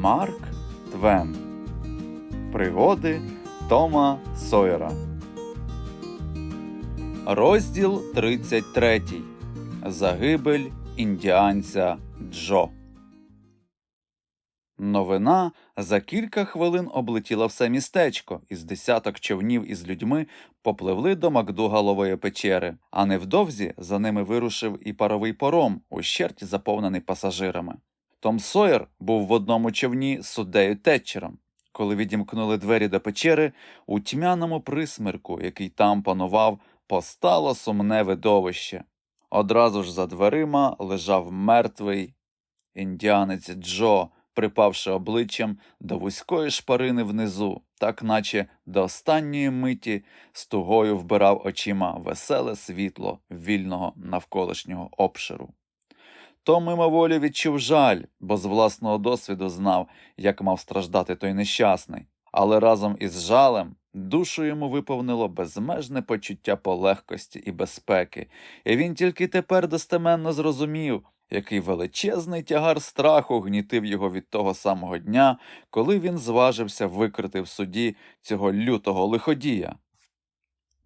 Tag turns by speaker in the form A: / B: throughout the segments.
A: Марк Твен. Пригоди Тома Сойера. Розділ 33. Загибель індіанця Джо. Новина за кілька хвилин облетіла все містечко, і з десяток човнів із людьми попливли до Макдугалової печери, а невдовзі за ними вирушив і паровий паром, ущерть заповнений пасажирами. Том Сойер був в одному човні з суддею Тетчером. Коли відімкнули двері до печери, у тьмяному присмерку, який там панував, постало сумне видовище. Одразу ж за дверима лежав мертвий індіанець Джо, припавши обличчям до вузької шпарини внизу, так наче до останньої миті з тугою вбирав очима веселе світло вільного навколишнього обширу. То мимоволі відчув жаль, бо з власного досвіду знав, як мав страждати той нещасний. Але разом із жалем душу йому виповнило безмежне почуття полегкості і безпеки, і він тільки тепер достеменно зрозумів, який величезний тягар страху гнітив його від того самого дня, коли він зважився викрити в суді цього лютого лиходія.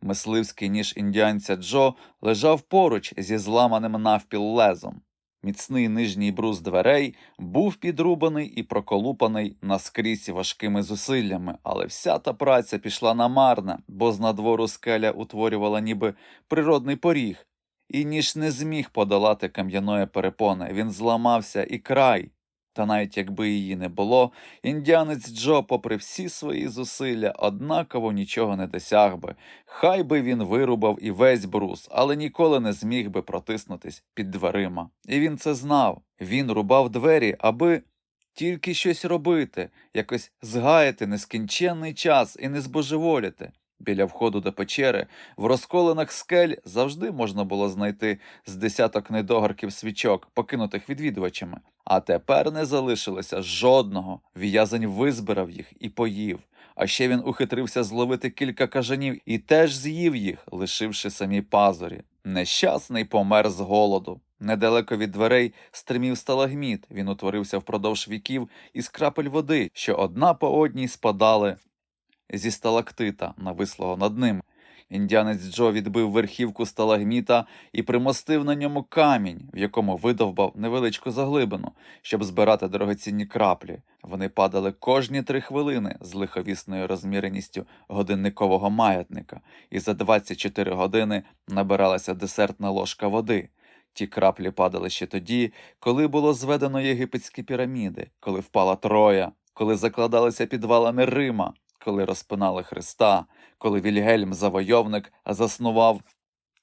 A: Мисливський ніж індіанця Джо лежав поруч зі зламаним навпіл лезом. Міцний нижній брус дверей був підрубаний і проколупаний наскрізь важкими зусиллями, але вся та праця пішла намарна, бо з надвору скеля утворювала ніби природний поріг, і ніж не зміг подолати кам'яної перепони, він зламався і край. Та навіть якби її не було, індіанець Джо, попри всі свої зусилля, однаково нічого не досяг би. Хай би він вирубав і весь брус, але ніколи не зміг би протиснутись під дверима. І він це знав. Він рубав двері, аби тільки щось робити, якось згаяти нескінченний час і не збожеволіти. Біля входу до печери в розколених скель завжди можна було знайти з десяток недогарків свічок, покинутих відвідувачами. А тепер не залишилося жодного. В'язень визбирав їх і поїв. А ще він ухитрився зловити кілька кажанів і теж з'їв їх, лишивши самі пазурі. Нещасний помер з голоду. Недалеко від дверей стримів сталагміт. Він утворився впродовж віків із крапель води, що одна по одній спадали зі сталактита, навислого над ним. Індіанець Джо відбив верхівку сталагміта і примостив на ньому камінь, в якому видовбав невеличку заглибину, щоб збирати дорогоцінні краплі. Вони падали кожні три хвилини з лиховісною розміреністю годинникового маятника, і за 24 години набиралася десертна ложка води. Ті краплі падали ще тоді, коли було зведено єгипетські піраміди, коли впала Троя, коли закладалися підвалами Рима, коли розпинали Христа, коли Вільгельм Завойовник заснував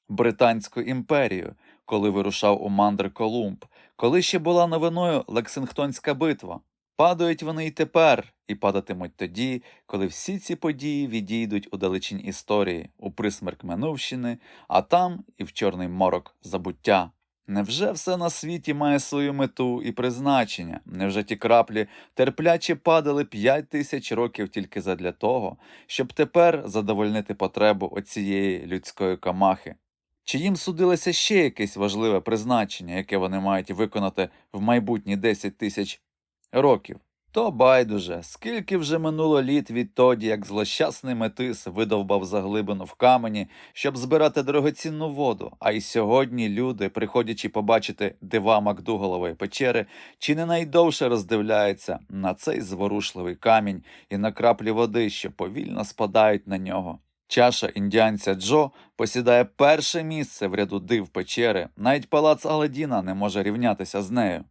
A: Британську імперію, коли вирушав у мандр Колумб, коли ще була новиною Лексингтонська битва. Падають вони й тепер, і падатимуть тоді, коли всі ці події відійдуть у далечінь історії, у присмерк минувщини, а там і в чорний морок забуття. Невже все на світі має свою мету і призначення? Невже ті краплі терпляче падали п'ять тисяч років тільки задля того, щоб тепер задовольнити потребу оцієї людської камахи? Чи їм судилося ще якесь важливе призначення, яке вони мають виконати в майбутні 10 тисяч років? То байдуже, скільки вже минуло літ відтоді, як злощасний метис видовбав заглибину в камені, щоб збирати дорогоцінну воду, а й сьогодні люди, приходячи побачити дива Макдуголової печери, чи не найдовше роздивляються на цей зворушливий камінь і на краплі води, що повільно спадають на нього. Чаша індіанця Джо посідає перше місце в ряду див печери, навіть палац Аладдіна не може рівнятися з нею.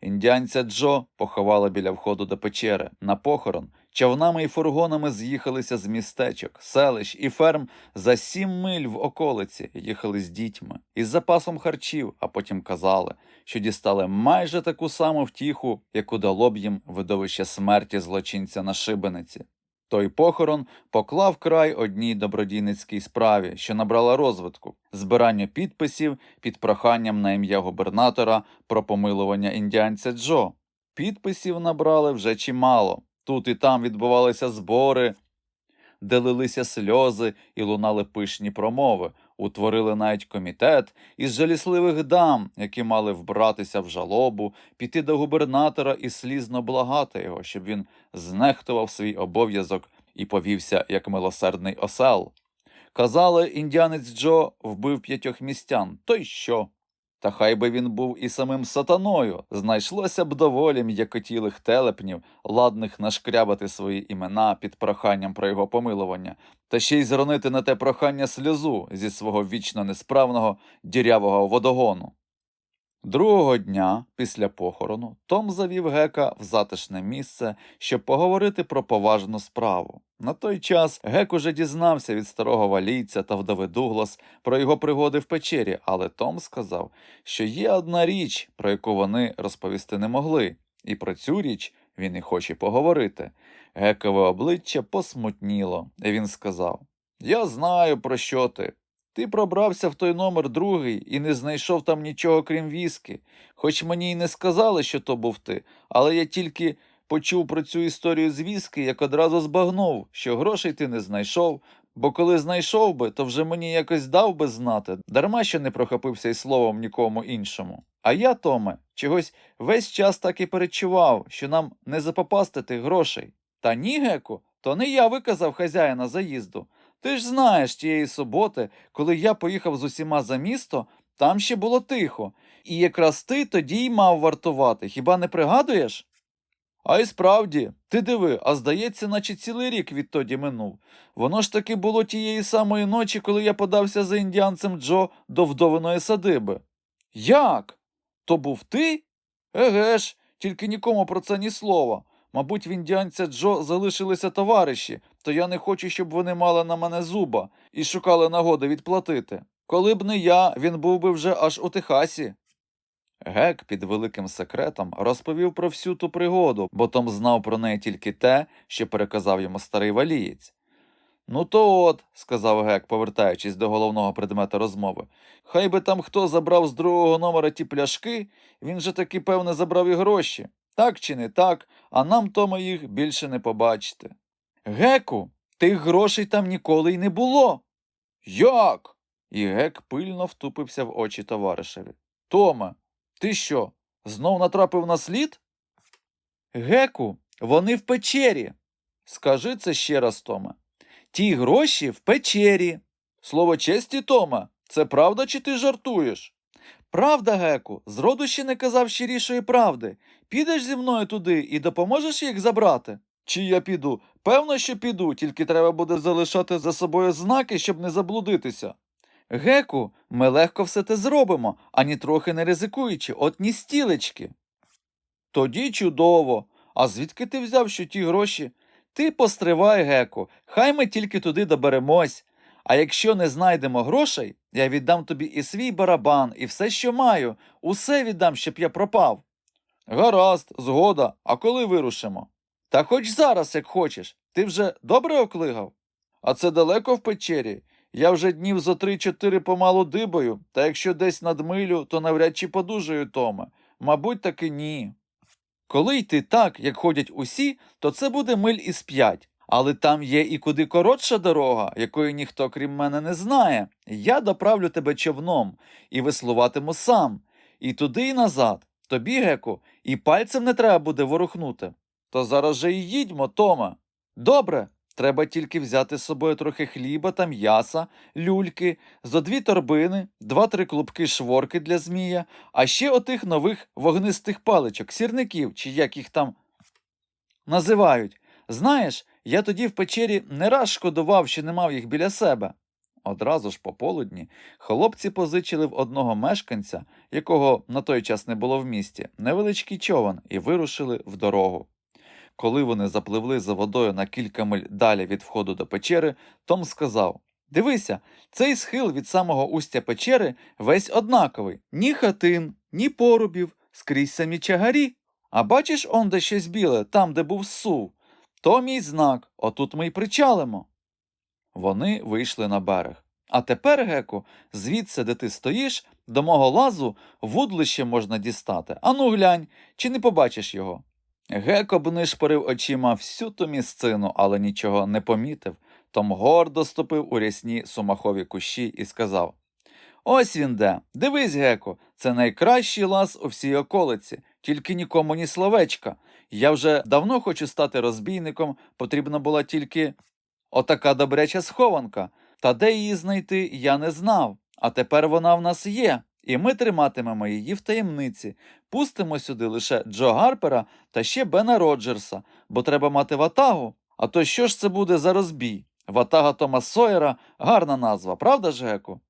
A: Індіанця Джо поховали біля входу до печери. На похорон човнами і фургонами з'їхалися з містечок, селищ і ферм за сім миль в околиці, їхали з дітьми із запасом харчів, а потім казали, що дістали майже таку саму втіху, яку дало б їм видовище смерті злочинця на шибениці. Той похорон поклав край одній добродійницькій справі, що набрала розвитку збирання підписів під проханням на ім'я губернатора про помилування індіанця Джо. Підписів набрали вже чимало. Тут і там відбувалися збори, де лилися сльози і лунали пишні промови. Утворили навіть комітет із жалісливих дам, які мали вбратися в жалобу, піти до губернатора і слізно благати його, щоб він знехтував свій обов'язок і повівся як милосердний осел. Казали, індіанець Джо вбив п'ятьох містян, то й що? Та хай би він був і самим сатаною, знайшлося б доволі м'якотілих телепнів, ладних нашкрябати свої імена під проханням про його помилування, та ще й зронити на те прохання сльозу зі свого вічно несправного дірявого водогону. Другого дня після похорону Том завів Гека в затишне місце, щоб поговорити про поважну справу. На той час Гек уже дізнався від старого валійця та вдови Дуглас про його пригоди в печері, але Том сказав, що є одна річ, про яку вони розповісти не могли, і про цю річ він і хоче поговорити. Гекове обличчя посмутніло, і він сказав: Я знаю, про що ти. Ти пробрався в той номер другий і не знайшов там нічого крім віскі. Хоч мені й не сказали, що то був ти, але я тільки почув про цю історію з віскі, як одразу збагнув, що грошей ти не знайшов, бо коли знайшов би, то вже мені якось дав би знати, дарма що не прохопився й словом нікому іншому. А я, Томе, чогось весь час так і перечував, що нам не запопасти тих грошей. Та ні, Геку, то не я виказав хазяїна заїзду. Ти ж знаєш тієї суботи, коли я поїхав з усіма за місто, там ще було тихо, і якраз ти тоді й мав вартувати, хіба не пригадуєш? А й справді, ти диви, а здається, наче цілий рік відтоді минув. Воно ж таки було тієї самої ночі, коли я подався за індіанцем Джо до вдовиної садиби. Як? То був ти? Еге ж, тільки нікому про це ні слова. Мабуть, в індіанця Джо залишилися товариші, то я не хочу, щоб вони мали на мене зуба і шукали нагоди відплатити. Коли б не я, він був би вже аж у Техасі. Гек під великим секретом розповів про всю ту пригоду, бо Том знав про неї тільки те, що переказав йому старий валієць. Ну, то от, сказав Гек, повертаючись до головного предмета розмови, хай би там хто забрав з другого номера ті пляшки, він же таки, певне, забрав і гроші. Так чи не так, а нам Тома їх більше не побачити. Геку, тих грошей там ніколи й не було. Як? І гек пильно втупився в очі товаришеві. Томе, ти що, знов натрапив на слід? Геку, вони в печері. Скажи це ще раз, Томе. Ті гроші в печері. Слово честі, Томе, це правда чи ти жартуєш? Правда, Геку, зроду ще не казав щирішої правди. Підеш зі мною туди і допоможеш їх забрати? Чи я піду? Певно, що піду, тільки треба буде залишати за собою знаки, щоб не заблудитися. Геку, ми легко все те зробимо, ані трохи не ризикуючи, от ні стілечки. Тоді чудово. А звідки ти взяв, що ті гроші? Ти постривай, Геку, хай ми тільки туди доберемось. А якщо не знайдемо грошей, я віддам тобі і свій барабан, і все, що маю, усе віддам, щоб я пропав. Гаразд, згода, а коли вирушимо? Та хоч зараз, як хочеш. Ти вже добре оклигав? А це далеко в печері. Я вже днів зо три-чотири помалу дибаю, та якщо десь над милю, то навряд чи подужаю Томе. Мабуть, таки ні. Коли йти так, як ходять усі, то це буде миль із п'ять. Але там є і куди коротша дорога, якої ніхто крім мене не знає. Я доправлю тебе човном і веслуватиму сам. І туди, і назад. Тобі, Геку, і пальцем не треба буде ворухнути. То зараз же і їдьмо, Тома. Добре. Треба тільки взяти з собою трохи хліба та м'яса, люльки, зо дві торбини, два-три клубки шворки для змія, а ще отих нових вогнистих паличок, сірників, чи як їх там називають. Знаєш, я тоді в печері не раз шкодував, що не мав їх біля себе. Одразу ж пополудні хлопці позичили в одного мешканця, якого на той час не було в місті, невеличкий човен і вирушили в дорогу. Коли вони запливли за водою на кілька миль далі від входу до печери, Том сказав Дивися, цей схил від самого устя печери весь однаковий ні хатин, ні порубів, скрізь самі чагарі. А бачиш он де щось біле, там, де був сув? То мій знак, отут ми й причалимо. Вони вийшли на берег. А тепер, Геку, звідси, де ти стоїш, до мого лазу вудлище можна дістати. Ану глянь, чи не побачиш його? Гек обнишпорив очима всю ту місцину, але нічого не помітив. Том гордо ступив у рясні сумахові кущі і сказав Ось він де. Дивись, Геко, це найкращий лаз у всій околиці, тільки нікому ні словечка. Я вже давно хочу стати розбійником, потрібна була тільки отака добряча схованка. Та де її знайти, я не знав. А тепер вона в нас є, і ми триматимемо її в таємниці. Пустимо сюди лише Джо Гарпера та ще Бена Роджерса, бо треба мати ватагу. А то що ж це буде за розбій? Ватага Тома Сойера гарна назва, правда ж, Геку?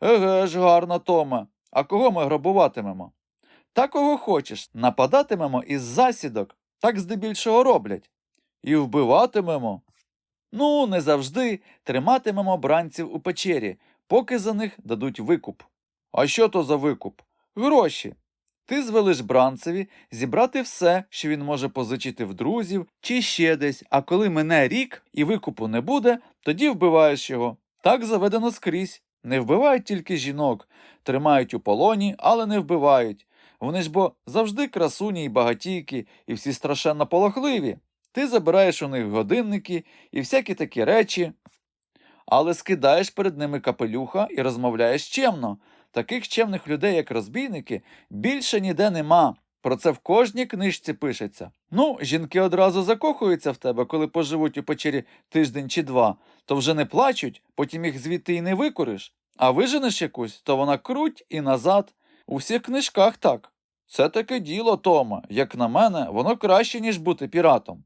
A: Еге ж, гарна Тома. А кого ми грабуватимемо? Та кого хочеш, нападатимемо із засідок, так здебільшого роблять. І вбиватимемо. Ну, не завжди триматимемо бранців у печері, поки за них дадуть викуп. А що то за викуп? Гроші. Ти звелиш бранцеві зібрати все, що він може позичити в друзів чи ще десь, а коли мине рік і викупу не буде, тоді вбиваєш його. Так заведено скрізь. Не вбивають тільки жінок, тримають у полоні, але не вбивають. Вони ж бо завжди красуні й багатійки, і всі страшенно полохливі. Ти забираєш у них годинники і всякі такі речі, але скидаєш перед ними капелюха і розмовляєш чемно. Таких чемних людей, як розбійники, більше ніде нема. Про це в кожній книжці пишеться. Ну, жінки одразу закохуються в тебе, коли поживуть у печері тиждень чи два, то вже не плачуть, потім їх звідти і не викуриш. А виженеш якусь, то вона круть і назад. У всіх книжках так. Це таке діло, Тома. Як на мене, воно краще, ніж бути піратом.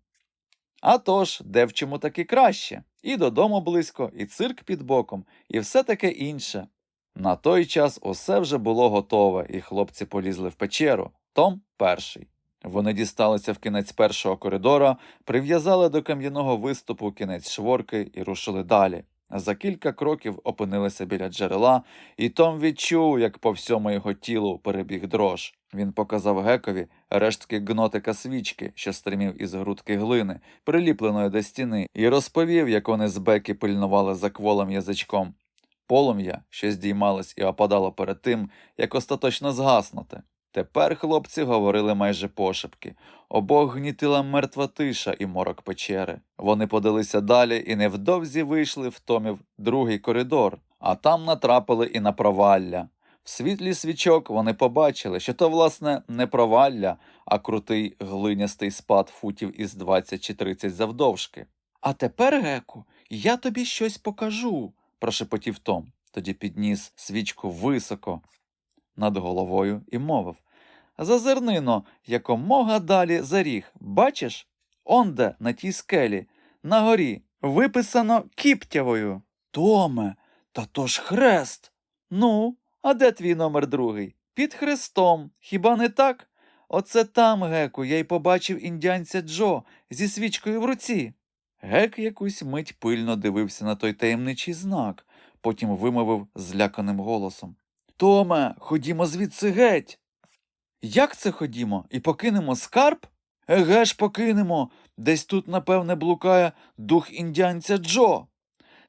A: А тож, де в чому таки краще. І додому близько, і цирк під боком, і все таке інше. На той час усе вже було готове, і хлопці полізли в печеру. Том перший. Вони дісталися в кінець першого коридора, прив'язали до кам'яного виступу кінець шворки і рушили далі. За кілька кроків опинилися біля джерела, і Том відчув, як по всьому його тілу перебіг дрож. Він показав гекові рештки гнотика свічки, що стримів із грудки глини, приліпленої до стіни, і розповів, як вони з беки пильнували за кволим язичком. Полум'я, що здіймалось і опадало перед тим, як остаточно згаснути. Тепер хлопці говорили майже пошепки. Обох гнітила мертва тиша і морок печери. Вони подалися далі і невдовзі вийшли в томів другий коридор, а там натрапили і на провалля. В світлі свічок вони побачили, що то, власне, не провалля, а крутий глинястий спад футів із 20 чи 30 завдовжки. А тепер, Геку, я тобі щось покажу, прошепотів Том. Тоді підніс свічку високо над головою і мовив Зазирнино, якомога далі за ріг. Бачиш? Онде, на тій скелі, на горі, виписано кіптявою. Томе, та то ж хрест. Ну, а де твій номер другий? Під хрестом. Хіба не так? Оце там, Геку, я й побачив індіанця Джо зі свічкою в руці. Гек якусь мить пильно дивився на той таємничий знак, потім вимовив зляканим голосом. Томе, ходімо звідси геть. Як це ходімо? І покинемо скарб? Еге ж покинемо. Десь тут, напевне, блукає дух індіанця Джо.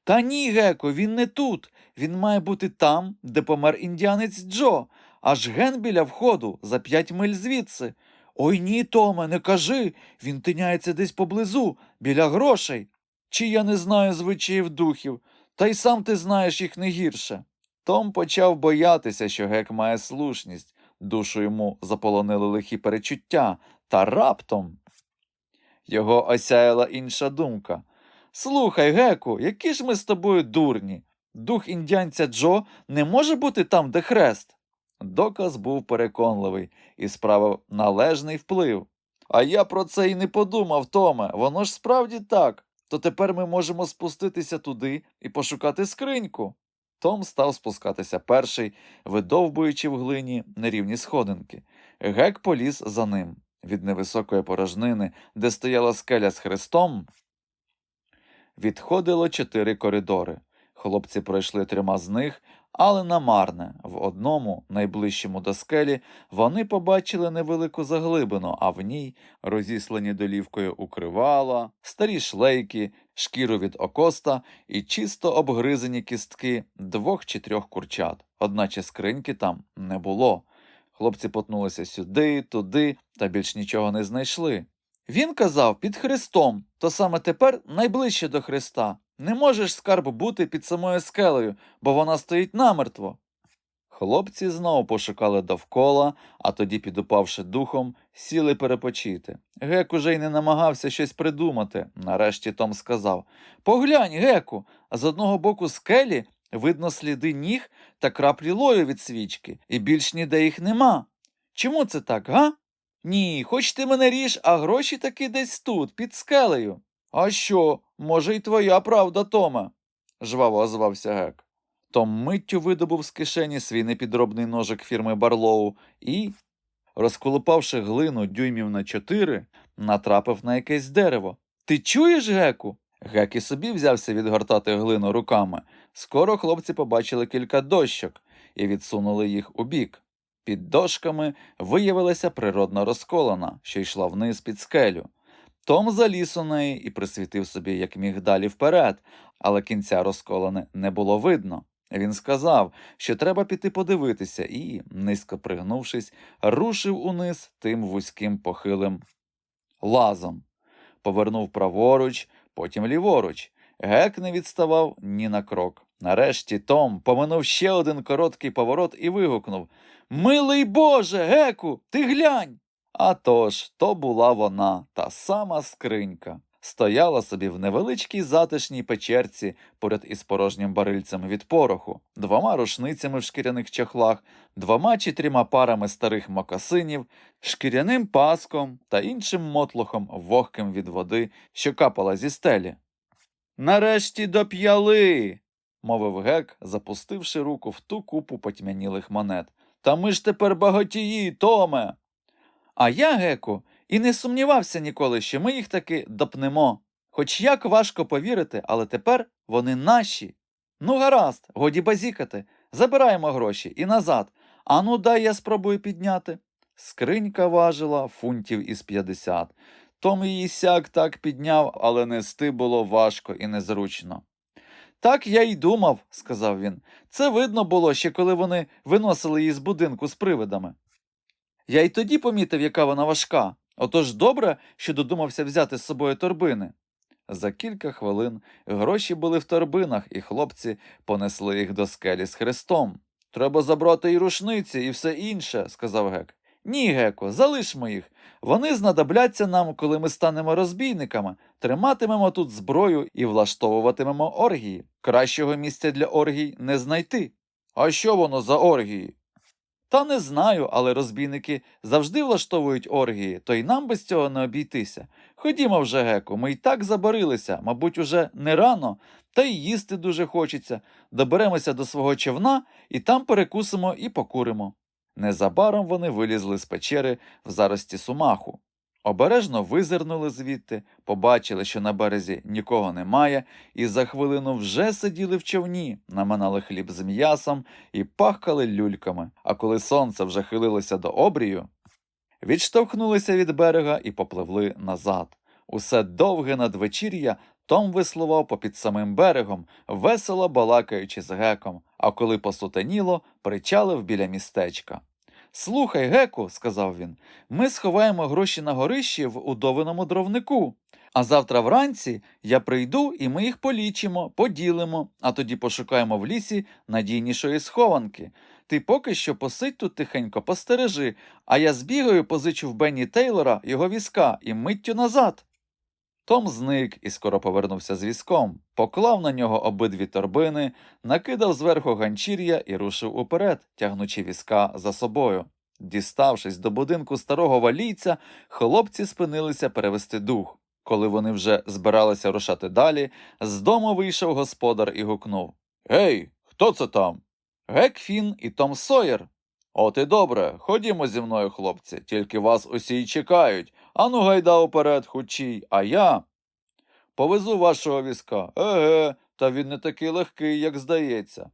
A: Та ні, Геко, він не тут. Він має бути там, де помер індіанець Джо, аж ген біля входу, за п'ять миль звідси. Ой ні, Томе, не кажи. Він тиняється десь поблизу, біля грошей. Чи я не знаю звичаїв духів, та й сам ти знаєш їх не гірше. Том почав боятися, що гек має слушність, душу йому заполонили лихі перечуття, та раптом його осяяла інша думка. Слухай, Геку, які ж ми з тобою дурні. Дух індіанця Джо не може бути там, де хрест. Доказ був переконливий і справив належний вплив. А я про це й не подумав, Томе. Воно ж справді так. То тепер ми можемо спуститися туди і пошукати скриньку. Том став спускатися перший, видовбуючи в глині нерівні сходинки. Гек поліз за ним. Від невисокої порожнини, де стояла скеля з хрестом, відходило чотири коридори. Хлопці пройшли трьома з них, але намарне. В одному, найближчому до скелі, вони побачили невелику заглибину, а в ній розіслані долівкою укривала, старі шлейки, шкіру від окоста і чисто обгризані кістки двох чи трьох курчат. Одначе скриньки там не було. Хлопці потнулися сюди, туди, та більш нічого не знайшли. Він казав під Христом, то саме тепер найближче до Христа. Не можеш скарб бути під самою скелею, бо вона стоїть намертво. Хлопці знову пошукали довкола, а тоді, підупавши духом, сіли перепочити. Гек уже й не намагався щось придумати. Нарешті Том сказав Поглянь, Геку, з одного боку скелі видно сліди ніг та краплі лою від свічки, і більш ніде їх нема. Чому це так, га? Ні, хоч ти мене ріж, а гроші таки десь тут, під скелею. А що, може, й твоя правда, Томе? жваво озвався Гек. Том миттю видобув з кишені свій непідробний ножик фірми Барлоу і, розколупавши глину дюймів на чотири, натрапив на якесь дерево. Ти чуєш, Геку? Гек і собі взявся відгортати глину руками. Скоро хлопці побачили кілька дощок і відсунули їх у бік. Під дошками виявилася природна розколона, що йшла вниз під скелю. Том заліз у неї і присвітив собі, як міг далі вперед, але кінця розколони не було видно. Він сказав, що треба піти подивитися, і, низько пригнувшись, рушив униз тим вузьким похилим лазом. Повернув праворуч, потім ліворуч. Гек не відставав ні на крок. Нарешті Том поминув ще один короткий поворот і вигукнув Милий Боже, Геку, ти глянь. А тож, то була вона, та сама скринька. Стояла собі в невеличкій затишній печерці поряд із порожнім барильцем від пороху, двома рушницями в шкіряних чохлах, двома чи трьома парами старих мокасинів, шкіряним паском та іншим мотлохом вогким від води, що капала зі стелі. Нарешті доп'яли, мовив гек, запустивши руку в ту купу потьмянілих монет. Та ми ж тепер багатії, Томе. А я, Геку, і не сумнівався ніколи, що ми їх таки допнемо. Хоч як важко повірити, але тепер вони наші. Ну, гаразд, годі базікати. Забираємо гроші і назад. Ану, дай я спробую підняти. Скринька важила фунтів із п'ятдесят. Том її сяк так підняв, але нести було важко і незручно. Так я й думав, сказав він. Це видно було ще коли вони виносили її з будинку з привидами. Я й тоді помітив, яка вона важка. Отож добре, що додумався взяти з собою торбини. За кілька хвилин гроші були в торбинах, і хлопці понесли їх до скелі з хрестом. Треба забрати і рушниці, і все інше, сказав гек. Ні, Геко, залишмо їх. Вони знадобляться нам, коли ми станемо розбійниками, триматимемо тут зброю і влаштовуватимемо оргії. Кращого місця для оргій не знайти. А що воно за оргії? Та не знаю, але розбійники завжди влаштовують оргії, то й нам без цього не обійтися. Ходімо вже, Геку, ми й так забарилися, мабуть, уже не рано, та й їсти дуже хочеться. Доберемося до свого човна і там перекусимо і покуримо. Незабаром вони вилізли з печери в зарості сумаху. Обережно визирнули звідти, побачили, що на березі нікого немає, і за хвилину вже сиділи в човні, наминали хліб з м'ясом і пахкали люльками. А коли сонце вже хилилося до обрію, відштовхнулися від берега і попливли назад. Усе довге надвечір'я Том веслував попід самим берегом, весело балакаючи з геком, а коли посутеніло, причалив біля містечка. Слухай, геку, сказав він, ми сховаємо гроші на горищі в удовиному дровнику. А завтра вранці я прийду і ми їх полічимо, поділимо, а тоді пошукаємо в лісі надійнішої схованки. Ти поки що посидь тут тихенько, постережи, а я збігаю, позичу в Бенні Тейлора його візка і миттю назад. Том зник і скоро повернувся з візком, поклав на нього обидві торбини, накидав зверху ганчір'я і рушив уперед, тягнучи візка за собою. Діставшись до будинку старого валійця, хлопці спинилися перевести дух. Коли вони вже збиралися рушати далі, з дому вийшов господар і гукнув Гей, хто це там? Гек Фін і Том Сойер. От і добре, ходімо зі мною, хлопці, тільки вас усі й чекають. Ану гайда уперед, хучій, а я. Повезу вашого візка. Еге, та він не такий легкий, як здається.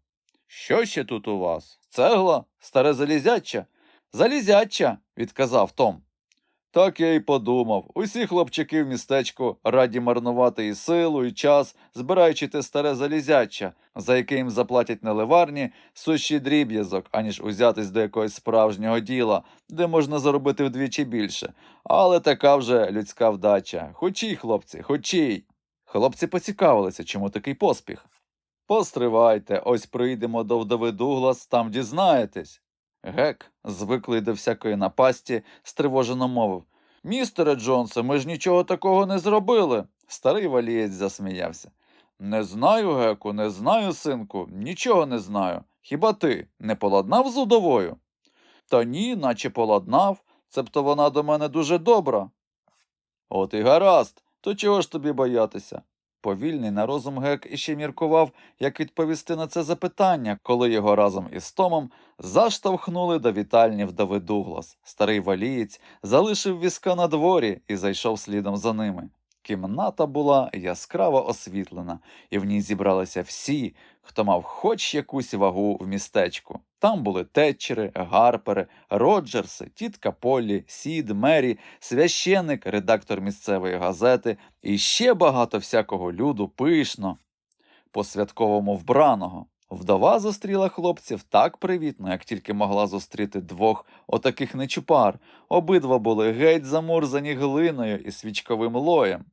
A: Що ще тут у вас? Цегла? Старе залізяча? Залізяча, відказав Том. Так я й подумав. Усі хлопчики в містечку раді марнувати і силу, і час, збираючи те старе залізяча, за яке їм заплатять на ливарні сущий дріб'язок, аніж узятись до якогось справжнього діла, де можна заробити вдвічі більше. Але така вже людська вдача. Хочій, хлопці, хочій. Хлопці поцікавилися, чому такий поспіх. Постривайте, ось прийдемо до вдови Дуглас, там дізнаєтесь. Гек, звиклий до всякої напасті, стривожено мовив. Містере Джонсе, ми ж нічого такого не зробили. Старий валієць засміявся. Не знаю, Геку, не знаю, синку, нічого не знаю. Хіба ти не поладнав з удовою? Та ні, наче поладнав, цебто вона до мене дуже добра. От і гаразд, то чого ж тобі боятися? Повільний на розум гек іще міркував, як відповісти на це запитання, коли його разом із Томом заштовхнули до вітальні вдови Дуглас. Старий валієць залишив візка на дворі і зайшов слідом за ними. Кімната була яскраво освітлена, і в ній зібралися всі, хто мав хоч якусь вагу в містечку. Там були Тетчери, Гарпери, Роджерси, тітка Поллі, Сід, Мері, священник, редактор місцевої газети і ще багато всякого люду пишно, по-святковому вбраного. Вдова зустріла хлопців так привітно, як тільки могла зустріти двох отаких нечупар. Обидва були геть замурзані глиною і свічковим лоєм.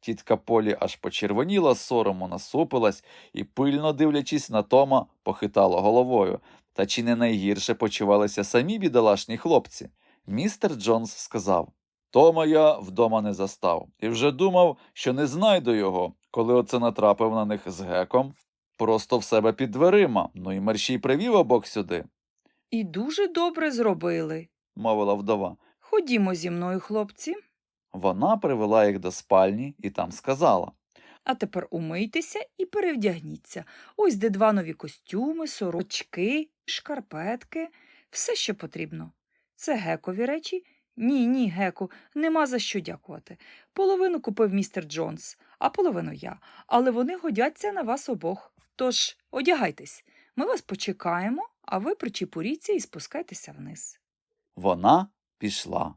A: Тітка Полі аж почервоніла сорому, насупилась і, пильно дивлячись на Тома, похитала головою. Та чи не найгірше почувалися самі бідолашні хлопці? Містер Джонс сказав Тома я вдома не застав, і вже думав, що не знайду його, коли оце натрапив на них з геком. Просто в себе під дверима, ну і мерщій привів обох сюди,
B: І дуже добре зробили.
A: мовила вдова.
B: Ходімо зі мною, хлопці,
A: Вона привела їх до спальні і там сказала
B: а тепер умийтеся і перевдягніться. Ось де два нові костюми, сорочки, шкарпетки, все, що потрібно. Це гекові речі? Ні, ні, геку, нема за що дякувати. Половину купив містер Джонс, а половину я, але вони годяться на вас обох. Тож одягайтесь, ми вас почекаємо, а ви причепуріться і спускайтеся вниз.
A: Вона пішла.